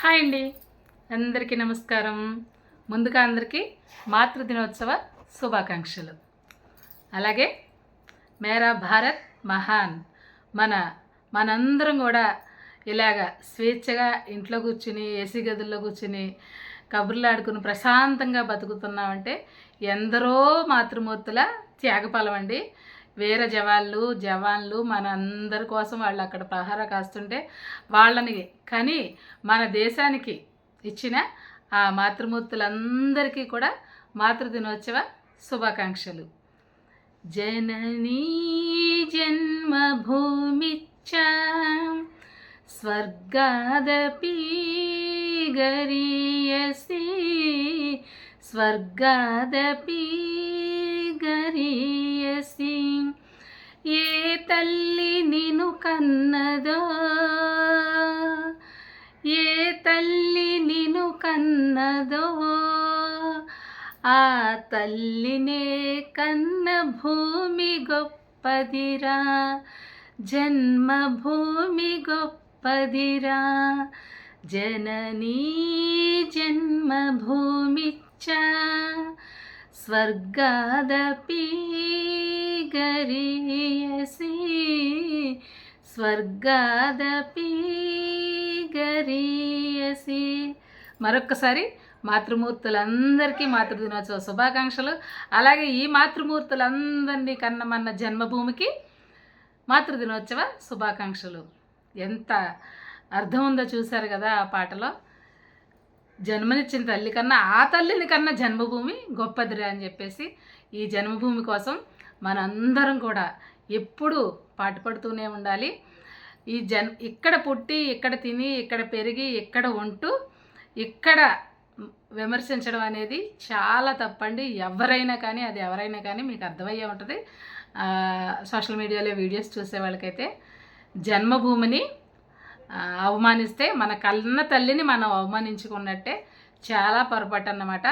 Hi అండి. అందరికీ నమస్కారం. ముందుగా అందరికీ మాతృదినోత్సవ శుభాకాంక్షలు. అలాగే మేరా భారత్ మహాన్ మన మనందరం కూడా ఇలాగ స్వేచ్ఛగా ఇంట్లో కూర్చుని ఏసీ గదుల్లో కూర్చుని కబుర్లు ఆడుకుని ప్రశాంతంగా బతుకుతున్నామంటే ఎందరో మాతృమూర్తుల త్యాగఫలం అండి. వేరే జవాన్లు జవాన్లు మన అందరి కోసం వాళ్ళు అక్కడ ప్రహార కాస్తుంటే వాళ్ళని కానీ మన దేశానికి ఇచ్చిన ఆ మాతృమూర్తులందరికీ కూడా మాతృదినోత్సవ శుభాకాంక్షలు. జననీ జన్మభూమిచ్చ స్వర్గాదపి గరీయసి స్వర్గాదపి గరీయసి ఏ తల్లి నిను కన్నదో? ఏ తల్లి నిను కన్నదో? ఆ తల్లినే కన్న భూమి గొప్పదిరా జన్మభూమి గొప్పదిరా. జననీ జన్మభూమిచ్చ స్వర్గాదపి గరీయసి స్వర్గాదపి గరీయసి మరొక్కసారి మాతృమూర్తులందరికీ మాతృదినోత్సవ శుభాకాంక్షలు. అలాగే ఈ మాతృమూర్తులందరినీ కన్నమన్న జన్మభూమికి మాతృదినోత్సవ శుభాకాంక్షలు. ఎంత అర్థం ఉందో చూశారు కదా ఆ పాటలో. జన్మనిచ్చిన తల్లి కన్నా ఆ తల్లిని కన్నా జన్మభూమి గొప్పదిరా అని చెప్పేసి ఈ జన్మభూమి కోసం మనందరం కూడా ఎప్పుడూ పాటుపడుతూనే ఉండాలి. ఈ జన్ ఇక్కడ పుట్టి ఇక్కడ తిని ఇక్కడ పెరిగి ఇక్కడ ఉంటూ ఇక్కడ విమర్శించడం అనేది చాలా తప్పండి. ఎవరైనా కానీ అది ఎవరైనా కానీ మీకు అర్థమయ్యే ఉంటుంది. సోషల్ మీడియాలో వీడియోస్ చూసే వాళ్ళకైతే జన్మభూమిని అవమానిస్తే మన కన్న తల్లిని మనం అవమానించుకున్నట్టే చాలా పొరపాటు అన్నమాట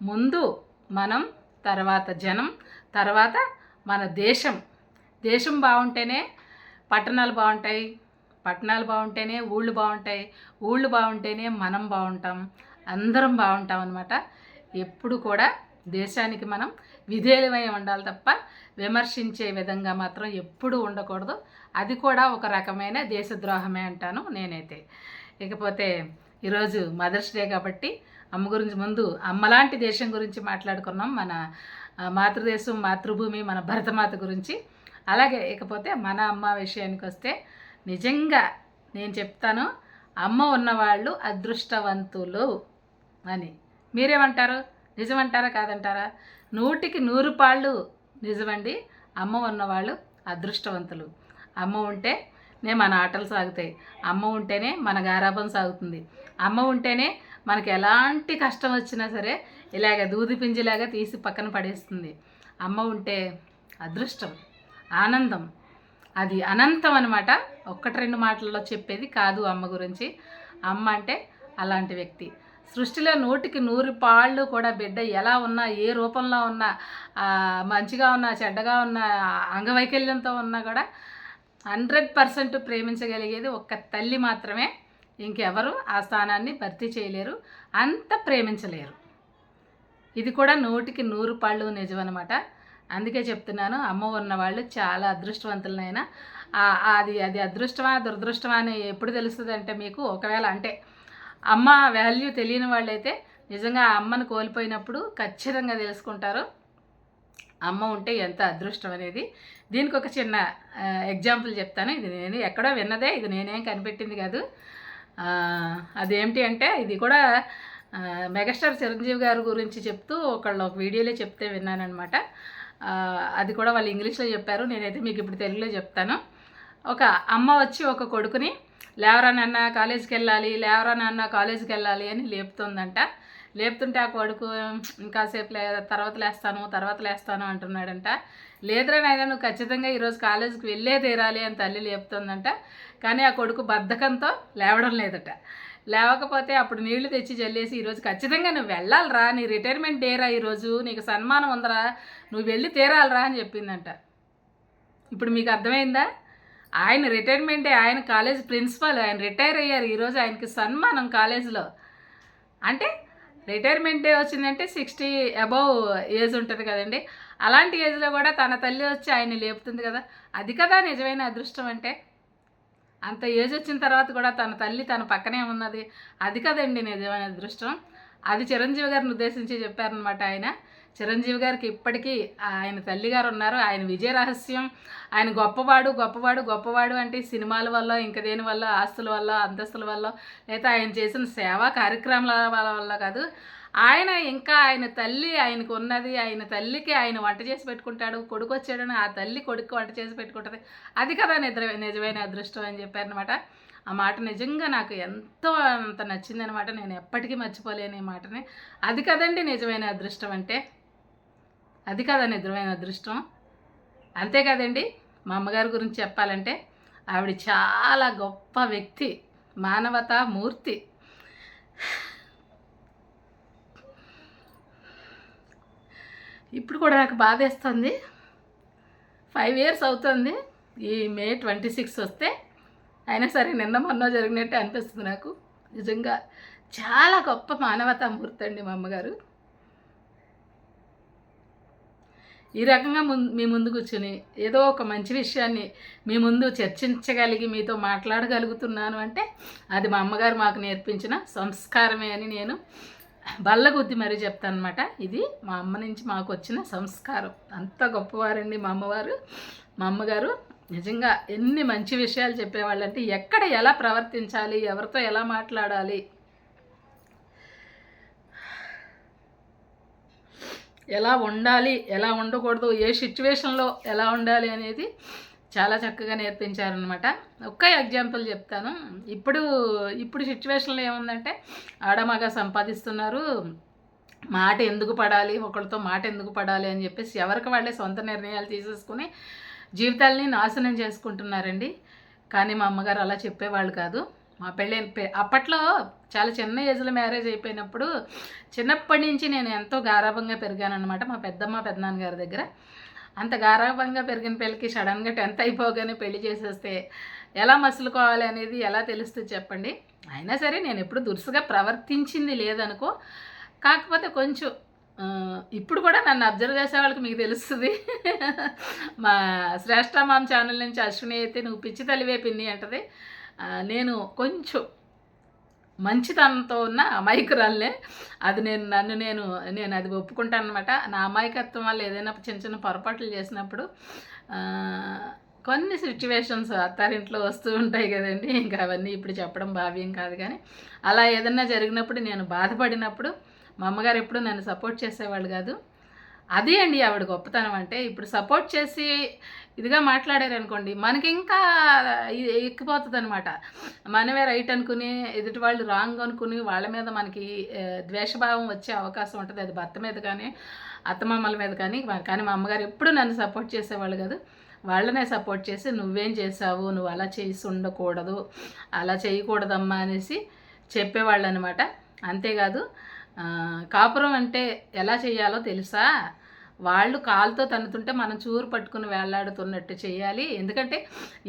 ముందు మనం తర్వాత జనం తర్వాత మన దేశం. దేశం బాగుంటేనే పట్టణాలు బాగుంటాయి పట్టణాలు బాగుంటేనే ఊళ్ళు బాగుంటాయి ఊళ్ళు బాగుంటేనే మనం బాగుంటాం అందరం బాగుంటాం అనమాట ఎప్పుడు కూడా దేశానికి మనం విధేయమై ఉండాలి తప్ప విమర్శించే విధంగా మాత్రం ఎప్పుడూ ఉండకూడదు. అది కూడా ఒక రకమైన దేశద్రోహమే అంటాను నేనైతే. ఇకపోతే ఈరోజు మదర్స్ డే కాబట్టి అమ్మ గురించి ముందు అమ్మలాంటి దేశం గురించి మాట్లాడుకున్నాం. మన మాతృదేశం మాతృభూమి మన భరతమాత గురించి. అలాగే ఇకపోతే మన అమ్మ విషయానికి వస్తే నిజంగా నేను చెప్తాను అమ్మ ఉన్నవాళ్ళు అదృష్టవంతులు అని. మీరేమంటారు? నిజమంటారా? కాదంటారా? నూటికి నూరు పాళ్ళు నిజమండి. అమ్మ ఉన్నవాళ్ళు అదృష్టవంతులు. అమ్మ ఉంటే నే మన ఆటలు సాగుతాయి. అమ్మ ఉంటేనే మన గారాబం సాగుతుంది. అమ్మ ఉంటేనే మనకి ఎలాంటి కష్టం వచ్చినా సరే ఇలాగ దూది పింజిలాగా తీసి పక్కన పడేస్తుంది. అమ్మ ఉంటే అదృష్టం ఆనందం. అది అనంతం అనమాట ఒక్కటి రెండు మాటల్లో చెప్పేది కాదు అమ్మ గురించి. అమ్మ అంటే అలాంటి వ్యక్తి. సృష్టిలో నూటికి నూరు పాళ్ళు కూడా బిడ్డ ఎలా ఉన్నా ఏ రూపంలో ఉన్నా మంచిగా ఉన్నా చెడ్డగా ఉన్నా అంగవైకల్యంతో ఉన్నా కూడా హండ్రెడ్ పర్సెంట్ ప్రేమించగలిగేది ఒక్క తల్లి మాత్రమే. ఇంకెవరు ఆ స్థానాన్ని భర్తీ చేయలేరు అంత ప్రేమించలేరు. ఇది కూడా నూటికి నూరు పాళ్ళు నిజమనమాట అందుకే చెప్తున్నాను అమ్మ ఉన్నవాళ్ళు చాలా అదృష్టవంతులనైనా. అది అది అదృష్టమా దురదృష్టమా అని ఎప్పుడు తెలుస్తుంది అంటే మీకు ఒకవేళ అంటే అమ్మ వాల్యూ తెలియని వాళ్ళైతే నిజంగా ఆ అమ్మను కోల్పోయినప్పుడు ఖచ్చితంగా తెలుసుకుంటారు. అమ్మ ఉంటే ఎంత అదృష్టం అనేది. దీనికి ఒక చిన్న ఎగ్జాంపుల్ చెప్తాను. ఇది నేను ఎక్కడో విన్నదే ఇది నేనేం కనిపెట్టింది కాదు. అదేమిటి అంటే ఇది కూడా మెగాస్టార్ చిరంజీవి గారి గురించి చెప్తూ ఒకళ్ళు ఒక వీడియోలో చెప్తే విన్నానమాట అది కూడా వాళ్ళు ఇంగ్లీష్లో చెప్పారు. నేనైతే మీకు ఇప్పుడు తెలుగులో చెప్తాను. ఒక అమ్మ వచ్చి ఒక కొడుకుని లేవరా నాన్న కాలేజీకి వెళ్ళాలి లేవరా నాన్న కాలేజీకి వెళ్ళాలి అని లేపుతుందంట. లేపుతుంటే ఆ కొడుకు ఇంకాసేపు లే తర్వాత లేస్తాను తర్వాత లేస్తాను అంటున్నాడంట. లేదురా నాయన నువ్వు ఖచ్చితంగా ఈరోజు కాలేజీకి వెళ్ళే తీరాలి అని తల్లి లేపుతుందంట. కానీ ఆ కొడుకు బద్ధకంతో లేవడం లేదట. లేవకపోతే అప్పుడు నీళ్ళు తెచ్చి చల్లేసి ఈరోజు ఖచ్చితంగా నువ్వు వెళ్ళాలిరా నీ రిటైర్మెంట్ డేరా ఈరోజు నీకు సన్మానం ఉందరా నువ్వు వెళ్ళి తీరాలిరా అని చెప్పిందంట. ఇప్పుడు మీకు అర్థమైందా? ఆయన రిటైర్మెంటే ఆయన కాలేజ్ ప్రిన్సిపాల్ ఆయన రిటైర్ అయ్యారు ఈరోజు ఆయనకి సన్మానం కాలేజీలో. అంటే రిటైర్మెంట్ డే వచ్చిందంటే సిక్స్టీ అబౌవ్ ఏజ్ ఉంటుంది కదండి. అలాంటి ఏజ్లో కూడా తన తల్లి వచ్చి ఆయన్ని లేపుతుంది కదా. అది కదా నిజమైన అదృష్టం అంటే. అంత ఏజ్ వచ్చిన తర్వాత కూడా తన తల్లి తన పక్కనే ఉన్నది. అది కదండి నిజమైన అదృష్టం. అది చిరంజీవి గారిని ఉద్దేశించి చెప్పారనమాట ఆయన. చిరంజీవి గారికి ఇప్పటికీ ఆయన తల్లిగారు ఉన్నారు. ఆయన విజయ రహస్యం ఆయన గొప్పవాడు గొప్పవాడు గొప్పవాడు అంటే సినిమాల వల్ల ఇంకా దేని వల్ల ఆస్తుల వల్ల అంతస్తుల వల్ల లేదా ఆయన చేసిన సేవా కార్యక్రమాల వల్ల కాదు. ఆయన ఇంకా ఆయన తల్లి ఆయనకు ఉన్నది ఆయన తల్లికి ఆయన వంట చేసి పెట్టుకుంటాడు కొడుకు వచ్చాడని ఆ తల్లి కొడుకు వంట చేసి పెట్టుకుంటుంది. అది కదా నిద్ర నిజమైన అదృష్టం అని చెప్పారనమాట ఆ మాట నిజంగా నాకు ఎంతో అంత నచ్చిందనమాట నేను ఎప్పటికీ మర్చిపోలేని ఈ మాటని. అది కదండి నిజమైన అదృష్టం అంటే. అది కదా నిజమైన అదృష్టం. అంతే కదండి మా అమ్మగారి గురించి చెప్పాలంటే ఆవిడ చాలా గొప్ప వ్యక్తి మానవతా మూర్తి. ఇప్పుడు కూడా నాకు బాధేస్తుంది. ఫైవ్ ఇయర్స్ అవుతుంది. ఈ మే ట్వంటీ సిక్స్ వస్తే అయినా సరే నిన్న మొన్న జరిగినట్టే అనిపిస్తుంది నాకు. నిజంగా చాలా గొప్ప మానవతా మూర్తి అండి మా అమ్మగారు. ఈ రకంగా ముందు మీ ముందు కూర్చుని ఏదో ఒక మంచి విషయాన్ని మీ ముందు చర్చించగలిగి మీతో మాట్లాడగలుగుతున్నాను అంటే అది మా అమ్మగారు మాకు నేర్పించిన సంస్కారమే అని నేను బల్ల కొద్ది మరీ చెప్తాను అనమాట ఇది మా అమ్మ నుంచి మాకు వచ్చిన సంస్కారం. అంత గొప్పవారండి మా అమ్మవారు మా అమ్మగారు. నిజంగా ఎన్ని మంచి విషయాలు చెప్పేవాళ్ళంటే ఎక్కడ ఎలా ప్రవర్తించాలి ఎవరితో ఎలా మాట్లాడాలి ఎలా ఉండాలి ఎలా ఉండకూడదు ఏ సిచ్యువేషన్లో ఎలా ఉండాలి అనేది చాలా చక్కగా నేర్పించారనమాట ఒక్క ఎగ్జాంపుల్ చెప్తాను. ఇప్పుడు ఇప్పుడు సిచ్యువేషన్లో ఏముందంటే ఆడమగ సంపాదిస్తున్నారు. మాట ఎందుకు పడాలి ఒకరితో మాట ఎందుకు పడాలి అని చెప్పేసి ఎవరికి వాళ్ళే సొంత నిర్ణయాలు తీసేసుకుని జీవితాలని నాశనం చేసుకుంటున్నారండి. కానీ మా అమ్మగారు అలా చెప్పేవాళ్ళు కాదు. మా పెళ్ళి అప్పట్లో చాలా చిన్న ఏజ్లో మ్యారేజ్ అయిపోయినప్పుడు చిన్నప్పటి నుంచి నేను ఎంతో గారాభంగా పెరిగానమాట మా పెద్దమ్మ పెద్దనాన్న గారి దగ్గర. అంత గారాభంగా పెరిగిన పెళ్ళికి సడన్గా టెన్త్ అయిపోగానే పెళ్ళి చేసేస్తే ఎలా మసులుకోవాలి అనేది ఎలా తెలుస్తుంది చెప్పండి. అయినా సరే నేను ఎప్పుడు దురుసుగా ప్రవర్తించింది లేదనుకో కాకపోతే కొంచెం ఇప్పుడు కూడా నన్ను అబ్జర్వ్ చేసే వాళ్ళకి మీకు తెలుస్తుంది. మా శ్రేష్ఠ మామ్ ఛానల్ నుంచి అశ్విని అయితే నువ్వు పిచ్చి తల్లివే పిన్ని అంటది. నేను కొంచెం మంచితనంతో ఉన్న అమాయకురాలే అది నేను నన్ను నేను నేను అది ఒప్పుకుంటాను అనమాట నా అమాయకత్వం వల్ల ఏదైనా చిన్న చిన్న పొరపాట్లు చేసినప్పుడు కొన్ని సిచ్యువేషన్స్ అత్తారింట్లో వస్తూ ఉంటాయి కదండి. ఇంకా అవన్నీ ఇప్పుడు చెప్పడం భావ్యం కాదు కానీ అలా ఏదన్నా జరిగినప్పుడు నేను బాధపడినప్పుడు మా అమ్మగారు ఎప్పుడు నన్ను సపోర్ట్ చేసేవాళ్ళు కాదు. అదే అండి ఆవిడ గొప్పతనం అంటే ఇప్పుడు సపోర్ట్ చేసి ఇదిగా మాట్లాడారు అనుకోండి మనకి ఇంకా ఎక్కిపోతుంది అనమాట మనమే రైట్ అనుకుని ఎదుటి వాళ్ళు రాంగ్ అనుకుని వాళ్ళ మీద మనకి ద్వేషభావం వచ్చే అవకాశం ఉంటుంది. అది భర్త మీద కానీ అత్తమామల మీద కానీ కానీ మా అమ్మగారు ఎప్పుడు నన్ను సపోర్ట్ చేసేవాళ్ళు కాదు. వాళ్ళనే సపోర్ట్ చేసి నువ్వేం చేసావు నువ్వు అలా చేసి ఉండకూడదు. అలా చేయకూడదమ్మా అనేసి చెప్పేవాళ్ళు అనమాట అంతేకాదు కాపురం అంటే ఎలా చేయాలో తెలుసా? వాళ్ళు కాలుతో తన్నుతుంటే మనం చూరు పట్టుకుని వేలాడుతున్నట్టు చేయాలి. ఎందుకంటే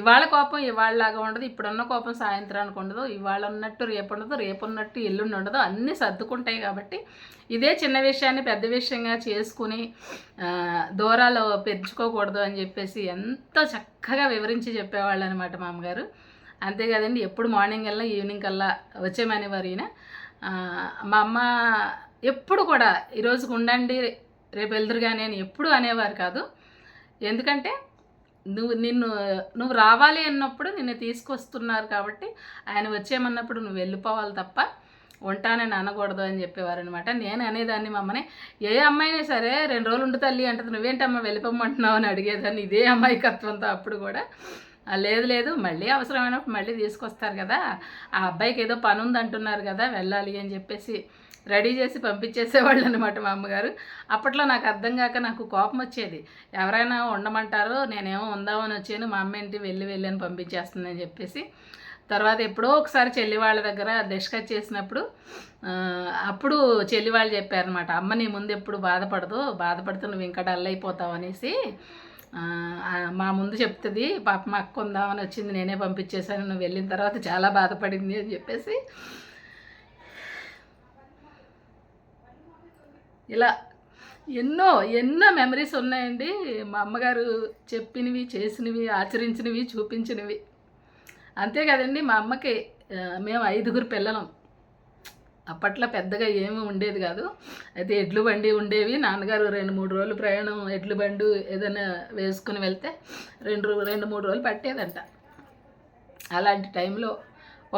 ఇవాళ కోపం ఇవాళలాగా ఉండదు ఇప్పుడున్న కోపం సాయంత్రానికి ఉండదు ఇవాళ ఉన్నట్టు రేపు ఉండదు రేపు ఉన్నట్టు ఎల్లుండి ఉండదు అన్నీ సర్దుకుంటాయి కాబట్టి ఇదే చిన్న విషయాన్ని పెద్ద విషయంగా చేసుకుని దూరాలు పెంచుకోకూడదు అని చెప్పేసి ఎంతో చక్కగా వివరించి చెప్పేవాళ్ళు అనమాట మామగారు. అంతే కదండి ఎప్పుడు మార్నింగ్ కల్లా ఈవినింగ్ కల్లా వచ్చేమనేవారు ఈయన. మా అమ్మ ఎప్పుడు కూడా ఈరోజుకు ఉండండి రేపు వెళ్తురు కానీ అని ఎప్పుడు అనేవారు కాదు. ఎందుకంటే నువ్వు నిన్ను నువ్వు రావాలి అన్నప్పుడు నిన్ను తీసుకొస్తున్నారు కాబట్టి ఆయన వచ్చేయమన్నప్పుడు నువ్వు వెళ్ళిపోవాలి తప్ప ఉంటానని అనకూడదు అని చెప్పేవారు అనమాట నేను అనేదాన్ని మమ్మని ఏ అమ్మాయినా సరే రెండు రోజులు ఉండు తల్లి అంటది నువ్వేంటమ్మా వెళ్ళిపోమంటున్నావు అని అడిగేదాన్ని. ఇదే అమ్మాయికత్వంతో అప్పుడు కూడా. లేదు లేదు. మళ్ళీ అవసరమైనప్పుడు మళ్ళీ తీసుకొస్తారు కదా. ఆ అబ్బాయికి ఏదో పని ఉంది అంటున్నారు కదా వెళ్ళాలి అని చెప్పేసి రెడీ చేసి పంపించేసేవాళ్ళు అనమాట మా అమ్మగారు. అప్పట్లో నాకు అర్థం కాక నాకు కోపం వచ్చేది. ఎవరైనా ఉండమంటారో నేనేమో ఉందామని వచ్చాను మా అమ్మ ఏంటి వెళ్ళి వెళ్ళి అని పంపించేస్తుందని చెప్పేసి. తర్వాత ఎప్పుడో ఒకసారి చెల్లి వాళ్ళ దగ్గర డిస్కస్ చేసినప్పుడు అప్పుడు చెల్లి వాళ్ళు చెప్పారనమాట అమ్మ నీ ముందు ఎప్పుడు బాధపడదు బాధపడితే నువ్వు ఇంకా డల్ అయిపోతావు అనేసి. మా ముందు చెప్తుంది పాప మా అక్క ఉందామని వచ్చింది నేనే పంపించేశాను నువ్వు వెళ్ళిన తర్వాత చాలా బాధపడింది అని చెప్పేసి. ఇలా ఎన్నో ఎన్నో మెమరీస్ ఉన్నాయండి. మా అమ్మగారు చెప్పినవి చేసినవి ఆచరించినవి చూపించినవి. అంతే కదండి మా అమ్మకి మేము ఐదుగురు పిల్లలం. అప్పట్లో పెద్దగా ఏమీ ఉండేది కాదు. అయితే ఎడ్లు బండి ఉండేవి. నాన్నగారు రెండు మూడు రోజులు ప్రయాణం ఎడ్లు బండి ఏదైనా వేసుకుని వెళ్తే రెండు రెండు మూడు రోజులు పట్టేదంట. అలాంటి టైంలో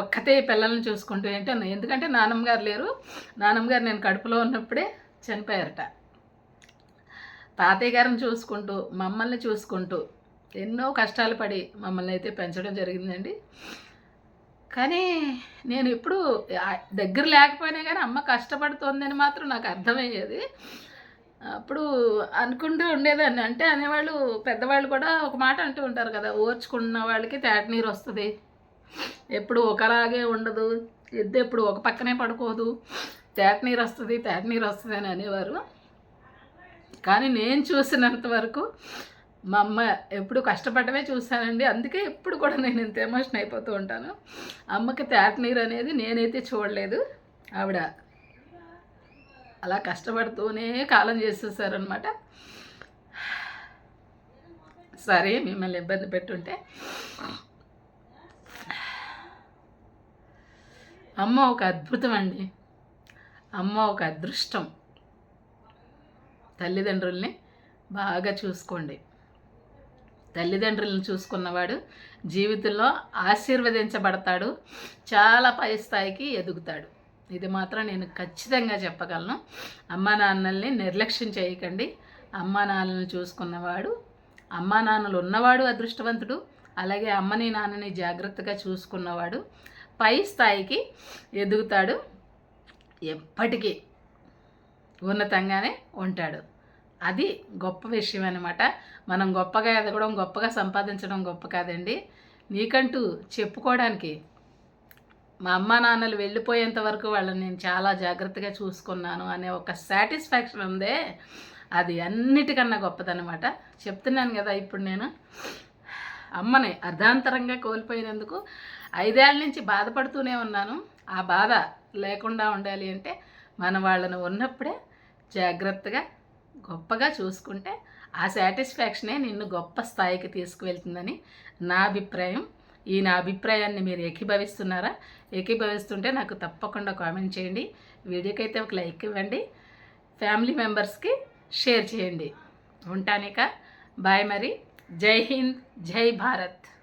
ఒక్కతే పిల్లల్ని చూసుకుంటూ ఏంటో ఎందుకంటే నాన్నమ్మ గారు లేరు. నానమ్మగారు నేను కడుపులో ఉన్నప్పుడే చనిపోయారట. తాతయ్య గారిని చూసుకుంటూ మమ్మల్ని చూసుకుంటూ ఎన్నో కష్టాలు పడి మమ్మల్ని అయితే పెంచడం జరిగిందండి. కానీ నేను ఎప్పుడు దగ్గర లేకపోయినా కానీ అమ్మ కష్టపడుతోందని మాత్రం నాకు అర్థమయ్యేది. అప్పుడు అనుకుంటూ ఉండేదాన్ని. అంటే అనేవాళ్ళు పెద్దవాళ్ళు కూడా ఒక మాట అంటూ ఉంటారు కదా ఓర్చుకున్న వాళ్ళకి తేట నీరు వస్తుంది. ఎప్పుడు ఒకలాగే ఉండదు. ఎద్దు ఎప్పుడు ఒక పక్కనే పడుకోదు. తేట నీరు వస్తుంది తేట నీరు వస్తుంది అని అనేవారు. కానీ నేను చూసినంత వరకు మా అమ్మ ఎప్పుడు కష్టపడమే చూశానండి అందుకే ఎప్పుడు కూడా నేను ఇంత ఎమోషన్ అయిపోతూ ఉంటాను. అమ్మకి తేట నీరు అనేది నేనైతే చూడలేదు. ఆవిడ అలా కష్టపడుతూనే కాలం చేసేసారనమాట సరే మిమ్మల్ని ఇబ్బంది పెట్టుంటే. అమ్మ ఒక అద్భుతం అండి. అమ్మ ఒక అదృష్టం. తల్లిదండ్రుల్ని బాగా చూసుకోండి. తల్లిదండ్రులను చూసుకున్నవాడు జీవితంలో ఆశీర్వదించబడతాడు చాలా పై స్థాయికి ఎదుగుతాడు. ఇది మాత్రం నేను ఖచ్చితంగా చెప్పగలను. అమ్మా నాన్నల్ని నిర్లక్ష్యం చేయకండి. అమ్మా నాన్నలను చూసుకున్నవాడు అమ్మా నాన్నలు ఉన్నవాడు అదృష్టవంతుడు అలాగే అమ్మని నాన్నని జాగ్రత్తగా చూసుకున్నవాడు పై స్థాయికి ఎదుగుతాడు. ఎప్పటికీ ఉన్నతంగానే ఉంటాడు. అది గొప్ప విషయం అనమాట మనం గొప్పగా ఎదగడం గొప్పగా సంపాదించడం గొప్ప కాదండి. నీకంటూ చెప్పుకోవడానికి మా అమ్మ నాన్నలు వెళ్ళిపోయేంత వరకు వాళ్ళని నేను చాలా జాగ్రత్తగా చూసుకున్నాను అనే ఒక సాటిస్ఫాక్షన్ ఉందే. అది అన్నిటికన్నా గొప్పదనమాట చెప్తున్నాను కదా ఇప్పుడు నేను. అమ్మని అర్ధాంతరంగా కోల్పోయినందుకు ఐదేళ్ళ నుంచి బాధపడుతూనే ఉన్నాను. ఆ బాధ లేకుండా ఉండాలి అంటే మన వాళ్ళను ఉన్నప్పుడే జాగ్రత్తగా గొప్పగా చూసుకుంటే ఆ సాటిస్ఫాక్షనే నిన్ను గొప్ప స్థాయికి తీసుకువెళ్తుందని నా అభిప్రాయం. ఈ నా అభిప్రాయాన్ని మీరు ఏకీభవిస్తున్నారా? ఏకీభవిస్తుంటే నాకు తప్పకుండా కామెంట్ చేయండి. వీడియోకైతే ఒక లైక్ ఇవ్వండి. ఫ్యామిలీ మెంబర్స్కి షేర్ చేయండి. ఉంటానిక. బాయ్ మరి. జై హింద్. జై భారత్.